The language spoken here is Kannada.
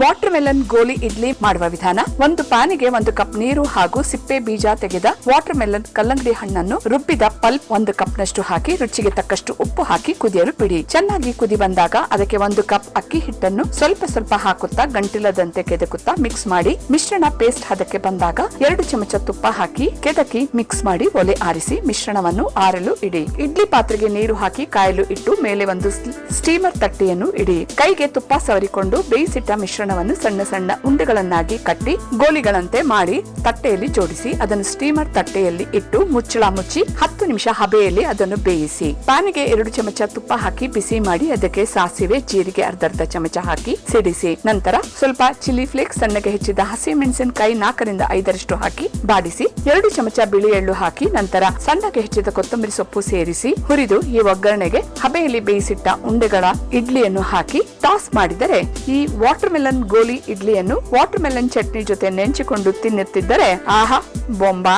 ವಾಟರ್ ಮೆಲನ್ ಗೋಲಿ ಇಡ್ಲಿ ಮಾಡುವ ವಿಧಾನ. ಒಂದು ಪ್ಯಾನಿಗೆ ಒಂದು ಕಪ್ ನೀರು ಹಾಗೂ ಸಿಪ್ಪೆ ಬೀಜ ತೆಗೆದ ವಾಟರ್ ಮೆಲನ್ ಕಲ್ಲಂಗಡಿ ಹಣ್ಣನ್ನು ರುಬ್ಬಿದ ಪಲ್ಪ್ ಒಂದು ಕಪ್ ನಷ್ಟು ಹಾಕಿ, ರುಚಿಗೆ ತಕ್ಕಷ್ಟು ಉಪ್ಪು ಹಾಕಿ ಕುದಿಯಲು ಬಿಡಿ. ಚೆನ್ನಾಗಿ ಕುದಿ ಬಂದಾಗ ಅದಕ್ಕೆ ಒಂದು ಕಪ್ ಅಕ್ಕಿ ಹಿಟ್ಟನ್ನು ಸ್ವಲ್ಪ ಸ್ವಲ್ಪ ಹಾಕುತ್ತಾ ಗಂಟಿಲದಂತೆ ಕೆದಕುತ್ತಾ ಮಿಕ್ಸ್ ಮಾಡಿ, ಮಿಶ್ರಣ ಪೇಸ್ಟ್ ಹದಕ್ಕೆ ಬಂದಾಗ ಎರಡು ಚಮಚ ತುಪ್ಪ ಹಾಕಿ ಕೆದಕಿ ಮಿಕ್ಸ್ ಮಾಡಿ ಒಲೆ ಆರಿಸಿ ಮಿಶ್ರಣವನ್ನು ಆರಲು ಇಡಿ. ಇಡ್ಲಿ ಪಾತ್ರೆಗೆ ನೀರು ಹಾಕಿ ಕಾಯಲು ಇಟ್ಟು ಮೇಲೆ ಒಂದು ಸ್ಟೀಮರ್ ತಟ್ಟೆಯನ್ನು ಇಡಿ. ಕೈಗೆ ತುಪ್ಪ ಸವರಿಕೊಂಡು ಬೇಯಿಸಿಟ್ಟ ಮಿಶ್ರಣವನ್ನು ಸಣ್ಣ ಸಣ್ಣ ಉಂಡೆಗಳನ್ನಾಗಿ ಕಟ್ಟಿ ಗೋಲಿಗಳಂತೆ ಮಾಡಿ ತಟ್ಟೆಯಲ್ಲಿ ಜೋಡಿಸಿ ಅದನ್ನು ಸ್ಟೀಮರ್ ತಟ್ಟೆಯಲ್ಲಿ ಇಟ್ಟು ಮುಚ್ಚಳ ಮುಚ್ಚಿ ಹತ್ತು ನಿಮಿಷ ಹಬೆಯಲ್ಲಿ ಅದನ್ನು ಬೇಯಿಸಿ. ಪ್ಯಾನಿಗೆ ಎರಡು ಚಮಚ ತುಪ್ಪ ಹಾಕಿ ಬಿಸಿ ಮಾಡಿ ಅದಕ್ಕೆ ಸಾಸಿವೆ, ಜೀರಿಗೆ, ಅರ್ಧರ್ಧ ಚಮಚ ಹಾಕಿ ಸಿಡಿಸಿ. ನಂತರ ಸ್ವಲ್ಪ ಚಿಲ್ಲಿ ಫ್ಲೇಕ್ಸ್ ಸಣ್ಣಗೆ ಹೆಚ್ಚಿದ ಹಸಿ ಮೆಣಸಿನಕಾಯಿ ನಾಲ್ಕರಿಂದ ಐದರಷ್ಟು ಹಾಕಿ ಬಾಡಿಸಿ ಎರಡು ಚಮಚ ಬಿಳಿ ಎಳ್ಳು ಹಾಕಿ ನಂತರ ಸಣ್ಣಗೆ ಹೆಚ್ಚಿದ ಕೊತ್ತಂಬರಿ ಸೊಪ್ಪು ಸೇರಿಸಿ ಹುರಿದು ಈ ಒಗ್ಗರಣೆಗೆ ಹಬೆಯಲ್ಲಿ ಬೇಯಿಸಿಟ್ಟ ಉಂಡೆಗಳ ಇಡ್ಲಿಯನ್ನು ಹಾಕಿ ಟಾಸ್ ಮಾಡಿದರೆ ಈ ವಾಟರ್ ಮೆಲನ್ ಗೋಲಿ ಇಡ್ಲಿಯನ್ನು ವಾಟರ್ ಮೆಲನ್ ಚಟ್ನಿ ಜೊತೆ ನೆಂಚಿಕೊಂಡು ತಿನ್ನುತ್ತಿದ್ದರೆ ಆಹಾ ಬೊಂಬಾ